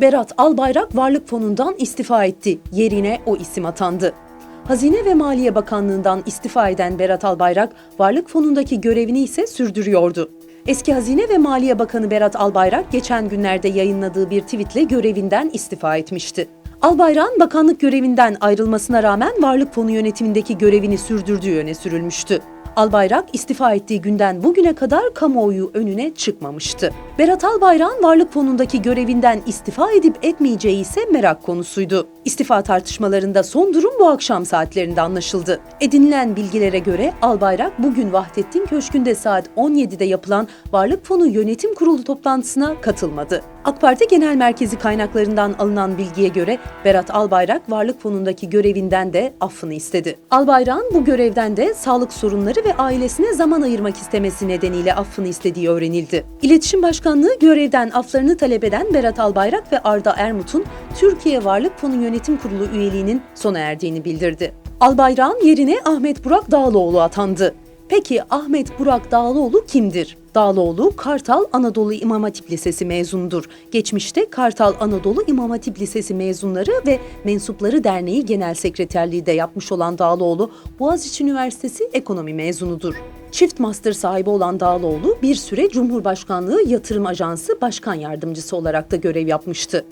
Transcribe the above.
Berat Albayrak Varlık Fonu'ndan istifa etti. Yerine o isim atandı. Hazine ve Maliye Bakanlığı'ndan istifa eden Berat Albayrak, Varlık Fonu'ndaki görevini ise sürdürüyordu. Eski Hazine ve Maliye Bakanı Berat Albayrak geçen günlerde yayınladığı bir tweetle görevinden istifa etmişti. Albayrak'ın bakanlık görevinden ayrılmasına rağmen Varlık Fonu yönetimindeki görevini sürdürdüğü öne sürülmüştü. Albayrak istifa ettiği günden bugüne kadar kamuoyu önüne çıkmamıştı. Berat Albayrak'ın Varlık Fonu'ndaki görevinden istifa edip etmeyeceği ise merak konusuydu. İstifa tartışmalarında son durum bu akşam saatlerinde anlaşıldı. Edinilen bilgilere göre Albayrak bugün Vahdettin Köşkü'nde saat 17'de yapılan Varlık Fonu Yönetim Kurulu toplantısına katılmadı. AK Parti Genel Merkezi kaynaklarından alınan bilgiye göre Berat Albayrak Varlık Fonu'ndaki görevinden de affını istedi. Albayrak'ın bu görevden de sağlık sorunları ve ailesine zaman ayırmak istemesi nedeniyle affını istediği öğrenildi. İletişim Başkanlığı görevden aflarını talep eden Berat Albayrak ve Arda Ermut'un Türkiye Varlık Fonu Yönetim Kurulu üyeliğinin sona erdiğini bildirdi. Albayrak'ın yerine Ahmet Burak Dağlıoğlu atandı. Peki Ahmet Burak Dağlıoğlu kimdir? Dağlıoğlu Kartal Anadolu İmam Hatip Lisesi mezunudur. Geçmişte Kartal Anadolu İmam Hatip Lisesi mezunları ve mensupları derneği genel sekreterliği de yapmış olan Dağlıoğlu, Boğaziçi Üniversitesi ekonomi mezunudur. Çift master sahibi olan Dağlıoğlu bir süre Cumhurbaşkanlığı Yatırım Ajansı Başkan Yardımcısı olarak da görev yapmıştı.